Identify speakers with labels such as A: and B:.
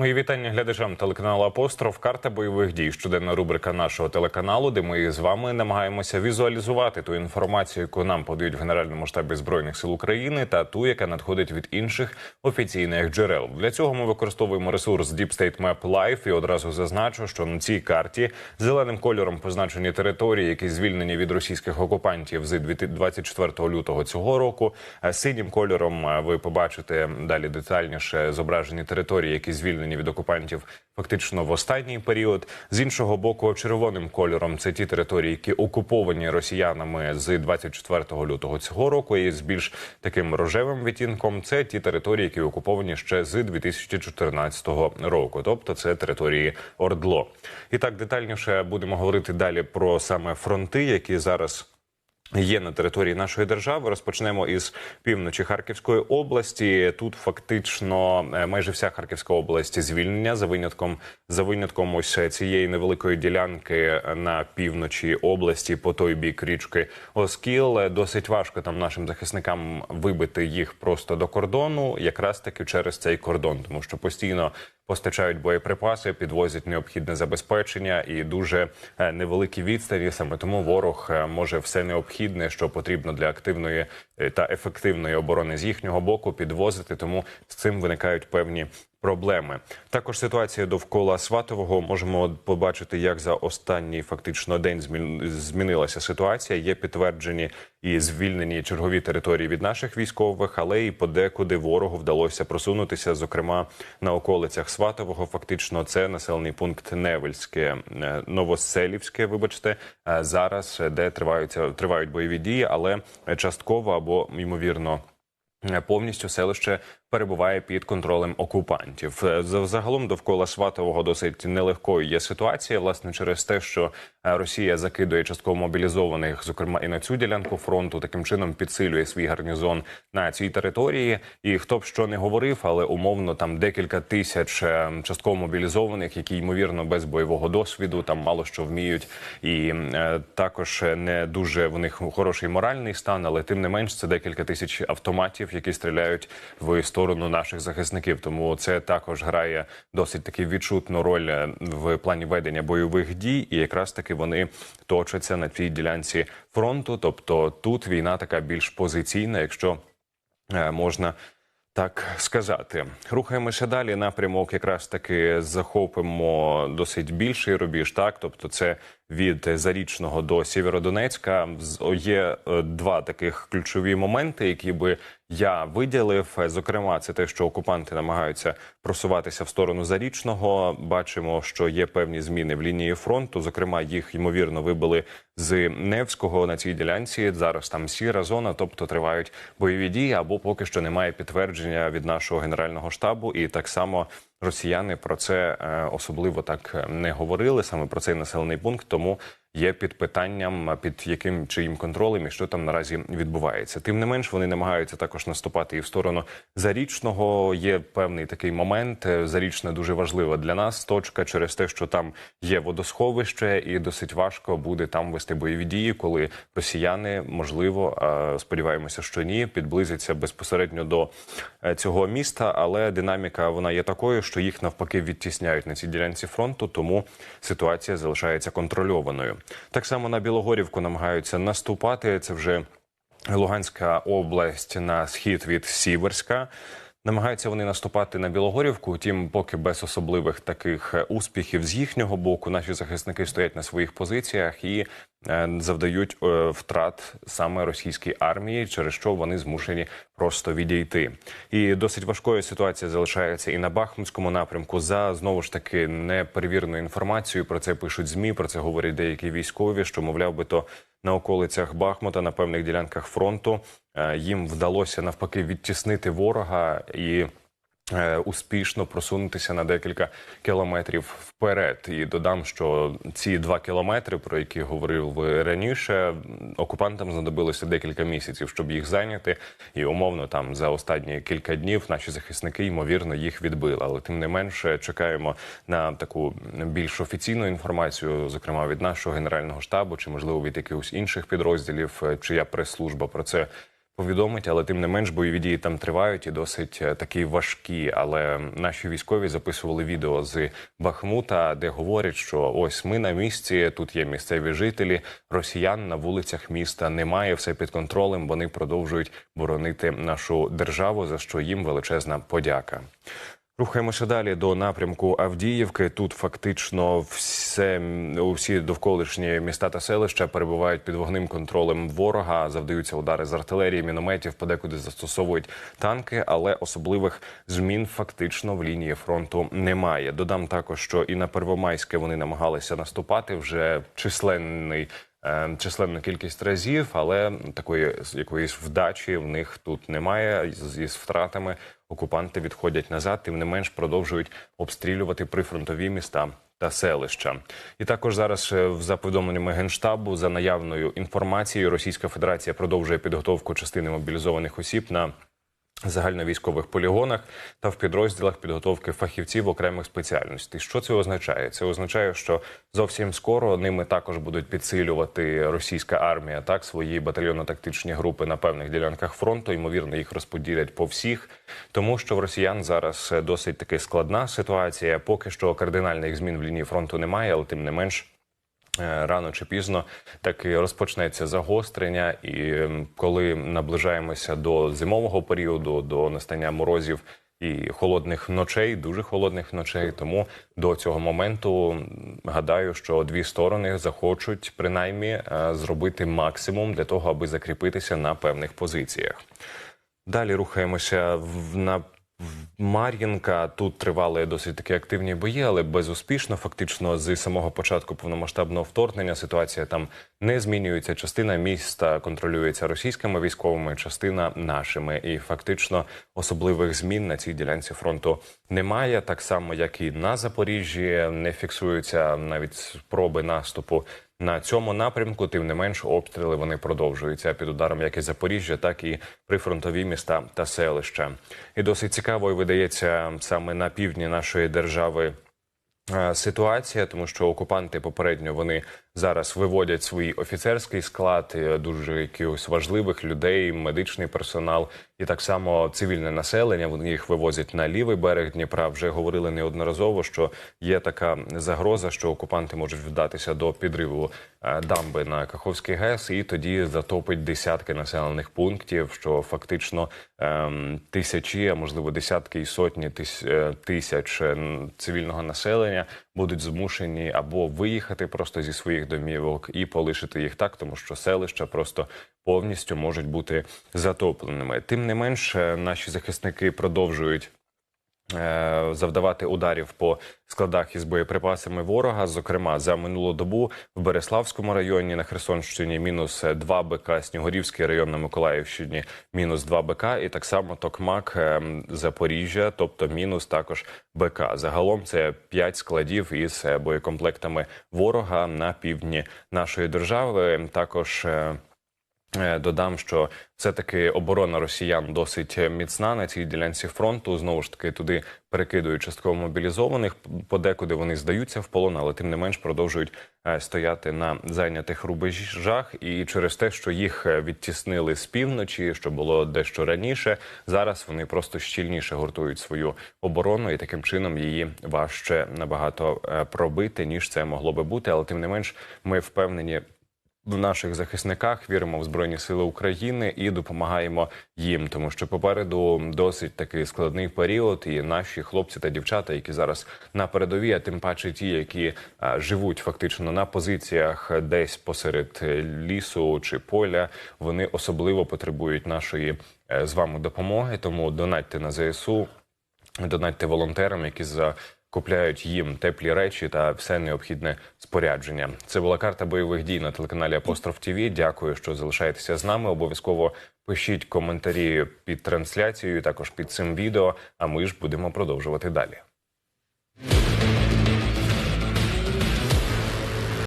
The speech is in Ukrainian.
A: Мої вітання глядачам телеканалу Апостроф. Карта бойових дій. Щоденна рубрика нашого телеканалу, де ми з вами намагаємося візуалізувати ту інформацію, яку нам подають в Генеральному штабі збройних сил України, та ту, яка надходить від інших офіційних джерел. Для цього ми використовуємо ресурс Deep State Map Live і одразу зазначу, що на цій карті зеленим кольором позначені території, які звільнені від російських окупантів з 24 лютого цього року. А Синім кольором ви побачите далі детальніше зображені території, які звільнені від окупантів фактично в останній період. З іншого боку, червоним кольором це ті території, які окуповані росіянами з 24 лютого цього року. І з більш таким рожевим відтінком це ті території, які окуповані ще з 2014 року. Тобто це території Ордло. І так детальніше будемо говорити далі про саме фронти, які зараз. Є на території нашої держави. Розпочнемо із півночі Харківської області. Тут фактично е, майже вся Харківська область звільнення за винятком за винятком ось цієї невеликої ділянки на півночі області по той бік річки Оскіл. Е, Досить важко там нашим захисникам вибити їх просто до кордону, якраз таки через цей кордон, тому що постійно постачають боєприпаси, підвозять необхідне забезпечення і дуже е, невеликі відстані. Саме тому ворог е, може все необхідне, що потрібно для активної е, та ефективної оборони з їхнього боку, підвозити. Тому з цим виникають певні. Проблеми також ситуація довкола Сватового можемо побачити, як за останній фактично день змінилася ситуація. Є підтверджені і звільнені чергові території від наших військових, але і подекуди ворогу вдалося просунутися. Зокрема, на околицях Сватового, фактично, це населений пункт Невельське, е, Новоселівське. Вибачте, е, зараз е, де триваються тривають бойові дії, але частково або ймовірно. Повністю селище перебуває під контролем окупантів. Е, Загалом довкола Сватового досить нелегкою є ситуація, власне, через те, що е, Росія закидує частково мобілізованих, зокрема і на цю ділянку фронту, таким чином підсилює свій гарнізон на цій території. І хто б що не говорив, але умовно там декілька тисяч е, частково мобілізованих, які ймовірно без бойового досвіду, там мало що вміють, і е, також не дуже в них хороший моральний стан, але тим не менш це декілька тисяч автоматів, які стріляють в сторону наших захисників. Тому це також грає досить таки відчутну роль е, в плані ведення бойових дій, і якраз таки вони точаться на цій ділянці фронту. Тобто тут війна така більш позиційна, якщо е, можна. Так сказати, рухаємося далі. Напрямок якраз таки захопимо досить більший рубіж. Так, тобто, це від Зарічного до Сєвєродонецька. Є е, два таких ключові моменти, які би я виділив. Е, Зокрема, це те, що окупанти намагаються просуватися в сторону Зарічного. Бачимо, що є певні зміни в лінії фронту. Зокрема, їх ймовірно вибили з Невського на цій ділянці. Зараз там сіра зона, тобто тривають бойові дії, або поки що немає підтвердження від нашого генерального штабу. І так само росіяни про це е, особливо так е, не говорили. Саме про цей населений пункт, тому є під питанням, під яким чиїм контролем і що там наразі відбувається. Тим не менш, вони намагаються також наступати і в сторону зарічного. Є певний такий момент. Е, Зарічне дуже важлива для нас точка через те, що там є водосховище, і досить важко буде там вести бойові дії, коли росіяни можливо сподіваємося, що ні, підблизяться безпосередньо до е, цього міста. Але динаміка вона є такою, що їх навпаки відтісняють на цій ділянці фронту, тому ситуація залишається контрольованою. Так само на Білогорівку намагаються наступати. Це вже Луганська область на схід від Сіверська. Намагаються вони наступати на Білогорівку, втім, поки без особливих таких е, успіхів з їхнього боку, наші захисники стоять на своїх позиціях і е, завдають е, втрат саме російській армії, через що вони змушені просто відійти. І досить важкою ситуація залишається і на Бахмутському напрямку. За знову ж таки неперевіреною інформацією про це пишуть змі. Про це говорять деякі військові, що мовляв би то на околицях Бахмута на певних ділянках фронту е, їм вдалося навпаки відтіснити ворога і. Е, Успішно просунутися на декілька кілометрів вперед, і додам, що ці два кілометри, про які говорив раніше, окупантам знадобилося декілька місяців, щоб їх зайняти. І умовно там за останні кілька днів наші захисники ймовірно їх відбили. Але тим не менше чекаємо на таку більш офіційну інформацію, зокрема від нашого генерального штабу, чи можливо від якихось інших підрозділів, е, чия прес-служба про це повідомить, але тим не менш бойові дії там тривають і досить е, такі важкі. Але наші військові записували відео з Бахмута, де говорять, що ось ми на місці, тут є місцеві жителі, росіян на вулицях міста немає, все під контролем. Вони продовжують боронити нашу державу, за що їм величезна подяка. Рухаємося далі до напрямку Авдіївки. Тут фактично все усі довколишні міста та селища перебувають під вогним контролем ворога. Завдаються удари з артилерії, мінометів, подекуди застосовують танки, але особливих змін фактично в лінії фронту немає. Додам також, що і на Первомайське вони намагалися наступати вже численний. Е, Численну кількість разів, але такої якоїсь вдачі в них тут немає зі втратами окупанти відходять назад, тим не менш продовжують обстрілювати прифронтові міста та селища. І також зараз е, за повідомленнями генштабу за наявною інформацією Російська Федерація продовжує підготовку частини мобілізованих осіб на загальновійськових полігонах та в підрозділах підготовки фахівців окремих спеціальностей. Що це означає? Це означає, що зовсім скоро ними також будуть підсилювати російська армія так свої батальйонно-тактичні групи на певних ділянках фронту. Ймовірно, їх розподілять по всіх, тому що в росіян зараз досить таки складна ситуація. Поки що кардинальних змін в лінії фронту немає, але тим не менш. Е, Рано чи пізно таки розпочнеться загострення, і коли наближаємося до зимового періоду, до настання морозів і холодних ночей, дуже холодних ночей. Тому до цього моменту гадаю, що дві сторони захочуть принаймні е, зробити максимум для того, аби закріпитися на певних позиціях. Далі рухаємося в на Мар'їнка. Тут тривали досить такі активні бої, але безуспішно. Фактично, з самого початку повномасштабного вторгнення ситуація там не змінюється. Частина міста контролюється російськими військовими, частина нашими. І фактично особливих змін на цій ділянці фронту немає. Так само, як і на Запоріжжі, не фіксуються навіть спроби наступу на цьому напрямку, тим не менш, обстріли вони продовжуються під ударом як і Запоріжжя, так і прифронтові міста та селища. І досить цікавою видається саме на півдні нашої держави. е, Ситуація, тому що окупанти попередньо вони зараз виводять свій офіцерський склад, е, дуже якихось важливих людей, медичний персонал і так само цивільне населення. Вони їх вивозять на лівий берег Дніпра. Вже говорили неодноразово, що є така загроза, що окупанти можуть вдатися до підриву е, дамби на Каховський ГЕС, і тоді затопить десятки населених пунктів, що фактично ем, тисячі, а можливо десятки і сотні тис- е, тисяч е, цивільного населення будуть змушені або виїхати просто зі своїх домівок і полишити їх так, тому що селища просто повністю можуть бути затопленими. Тим не менш, е, наші захисники продовжують. Е, Завдавати ударів по складах із боєприпасами ворога. Зокрема, за минулу добу в Береславському районі на Херсонщині мінус 2 БК, Снігурівський район на Миколаївщині мінус 2 БК, і так само Токмак, е, Запоріжжя, тобто мінус також БК. Загалом це 5 складів із е, боєкомплектами ворога на півдні нашої держави. Також Додам, що все-таки оборона росіян досить е, міцна на цій ділянці фронту. Знову ж таки, туди перекидують частково мобілізованих. Подекуди вони здаються в полон, але тим не менш продовжують е, стояти на зайнятих рубежах. І через те, що їх е, відтіснили з півночі, що було дещо раніше, зараз вони просто щільніше гуртують свою оборону, і таким чином її важче набагато е, пробити, ніж це могло би бути. Але тим не менш, ми впевнені в наших захисниках, віримо в Збройні Сили України і допомагаємо їм, тому що попереду досить такий складний період, і наші хлопці та дівчата, які зараз на передовій, а тим паче ті, які а, живуть фактично на позиціях десь посеред е, лісу чи поля, вони особливо потребують нашої е, з вами допомоги. Тому донатьте на ЗСУ, донатьте волонтерам, які за купляють їм теплі речі та все необхідне спорядження. Це була карта бойових дій на телеканалі Апостроф ТІВІ. Дякую, що залишаєтеся з нами. Обов'язково пишіть коментарі під трансляцією, також під цим відео. А ми ж будемо продовжувати далі.